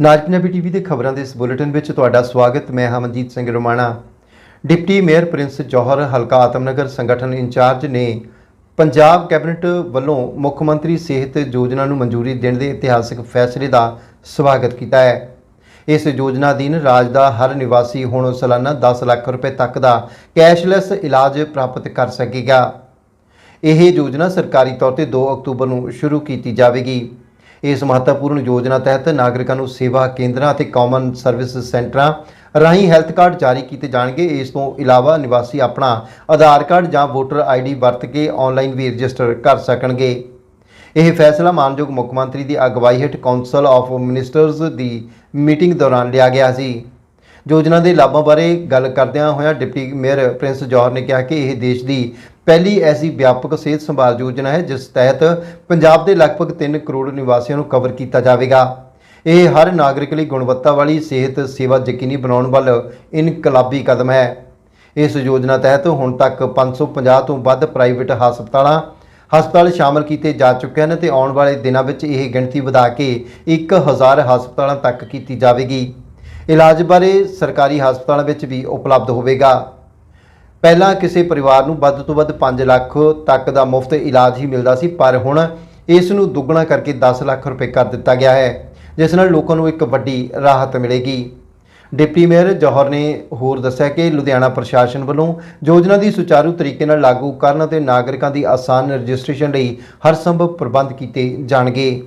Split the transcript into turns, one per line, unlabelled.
ਨਾਜ Punjabi TV ਦੇ ਖਬਰਾਂ ਦੇ ਇਸ ਬੁਲੇਟਿਨ ਵਿੱਚ ਤੁਹਾਡਾ ਸਵਾਗਤ। ਮੈਂ Hamanjit Singh Romana. Deputy mayor Prince Johar ਹਲਕਾ ਆਤਮਨਗਰ ਸੰਗਠਨ ਇੰਚਾਰਜ ਨੇ ਪੰਜਾਬ ਕੈਬਨਿਟ ਵੱਲੋਂ ਮੁੱਖ ਮੰਤਰੀ ਸਿਹਤ ਯੋਜਨਾ ਨੂੰ ਮਨਜ਼ੂਰੀ ਦੇਣ ਦੇ ਇਤਿਹਾਸਕ ਫੈਸਲੇ ਦਾ ਸਵਾਗਤ ਕੀਤਾ ਹੈ। ਇਸ ਯੋਜਨਾ ਅਧੀਨ ਰਾਜ ਦਾ ਹਰ ਨਿਵਾਸੀ ਹੁਣ ਸਾਲਾਨਾ 10 ਲੱਖ ਰੁਪਏ ਤੱਕ ਦਾ ਕੈਸ਼ਲੈਸ ਇਲਾਜ ਪ੍ਰਾਪਤ ਕਰ ਸਕੇਗਾ। ਇਹ ਯੋਜਨਾ ਸਰਕਾਰੀ ਤੌਰ ਤੇ 2 ਅਕਤੂਬਰ ਨੂੰ ਸ਼ੁਰੂ ਕੀਤੀ ਜਾਵੇਗੀ। ਇਸ ਮਹੱਤਵਪੂਰਨ ਯੋਜਨਾ ਤਹਿਤ ਨਾਗਰਿਕਾਂ ਨੂੰ ਸੇਵਾ ਕੇਂਦਰਾਂ ਅਤੇ ਕਾਮਨ ਸਰਵਿਸ ਸੈਂਟਰਾਂ ਰਾਹੀਂ ਹੈਲਥ ਕਾਰਡ ਜਾਰੀ ਕੀਤੇ ਜਾਣਗੇ। ਇਸ ਤੋਂ ਇਲਾਵਾ ਨਿਵਾਸੀ ਆਪਣਾ ਆਧਾਰ ਕਾਰਡ ਜਾਂ ਵੋਟਰ ਆਈਡੀ ਵਰਤ ਕੇ ਆਨਲਾਈਨ ਵੀ ਰਜਿਸਟਰ ਕਰ ਸਕਣਗੇ। ਇਹ ਫੈਸਲਾ ਮਾਨਯੋਗ ਮੁੱਖ ਮੰਤਰੀ ਦੀ ਅਗਵਾਈ ਹੇਠ ਕਾਉਂਸਲ ਆਫ ਮਿਨਿਸਟਰਸ ਦੀ ਮੀਟਿੰਗ ਦੌਰਾਨ ਲਿਆ ਗਿਆ ਸੀ। ਯੋਜਨਾ ਦੇ ਲਾਭਾਂ ਬਾਰੇ ਗੱਲ ਕਰਦਿਆਂ ਹੋਇਆਂ ਡਿਪਟੀ ਮੇਅਰ ਪ੍ਰਿੰਸ ਜੌਹਰ ਨੇ ਕਿਹਾ ਕਿ ਇਹ ਦੇਸ਼ ਦੀ ਪਹਿਲੀ ਐਸੀ ਵਿਆਪਕ ਸਿਹਤ ਸੰਭਾਲ ਯੋਜਨਾ ਹੈ, ਜਿਸ ਤਹਿਤ ਪੰਜਾਬ ਦੇ ਲਗਭਗ 3 ਕਰੋੜ ਨਿਵਾਸੀਆਂ ਨੂੰ ਕਵਰ ਕੀਤਾ ਜਾਵੇਗਾ। ਇਹ ਹਰ ਨਾਗਰਿਕ ਲਈ ਗੁਣਵੱਤਾ ਵਾਲੀ ਸਿਹਤ ਸੇਵਾ ਯਕੀਨੀ ਬਣਾਉਣ ਵੱਲ ਇਨਕਲਾਬੀ ਕਦਮ ਹੈ। ਇਸ ਯੋਜਨਾ ਤਹਿਤ ਹੁਣ ਤੱਕ 550 ਤੋਂ ਵੱਧ ਪ੍ਰਾਈਵੇਟ ਹਸਪਤਾਲਾਂ, ਹਸਪਤਾਲ ਸ਼ਾਮਲ ਕੀਤੇ ਜਾ ਚੁੱਕੇ ਹਨ ਤੇ ਆਉਣ ਵਾਲੇ ਦਿਨਾਂ ਵਿੱਚ ਇਹ ਗਿਣਤੀ ਵਧਾ ਕੇ 1000 ਹਸਪਤਾਲਾਂ ਤੱਕ ਕੀਤੀ ਜਾਵੇਗੀ। ਇਲਾਜ ਬਾਰੇ ਸਰਕਾਰੀ ਹਸਪਤਾਲਾਂ ਵਿੱਚ ਵੀ ਉਪਲਬਧ ਹੋਵੇਗਾ। ਪਹਿਲਾਂ ਕਿਸੇ ਪਰਿਵਾਰ ਨੂੰ ਵੱਧ ਤੋਂ ਵੱਧ 5 ਲੱਖ ਤੱਕ ਦਾ ਮੁਫਤ ਇਲਾਜ ਹੀ ਮਿਲਦਾ ਸੀ, ਪਰ ਹੁਣ ਇਸ ਨੂੰ ਦੁੱਗਣਾ ਕਰਕੇ 10 ਲੱਖ ਰੁਪਏ ਕਰ ਦਿੱਤਾ ਗਿਆ ਹੈ, ਜਿਸ ਨਾਲ ਲੋਕਾਂ ਨੂੰ ਇੱਕ ਵੱਡੀ ਰਾਹਤ ਮਿਲੇਗੀ। ਡਿਪਟੀ ਮੇਅਰ ਜੋਹਰ ਨੇ ਹੋਰ ਦੱਸਿਆ ਕਿ ਲੁਧਿਆਣਾ ਪ੍ਰਸ਼ਾਸਨ ਵੱਲੋਂ ਯੋਜਨਾ ਦੀ ਸੁਚਾਰੂ ਤਰੀਕੇ ਨਾਲ ਲਾਗੂ ਕਰਨ ਅਤੇ ਨਾਗਰਿਕਾਂ ਦੀ ਆਸਾਨ ਰਜਿਸਟ੍ਰੇਸ਼ਨ ਲਈ ਹਰ ਸੰਭਵ ਪ੍ਰਬੰਧ ਕੀਤੇ ਜਾਣਗੇ।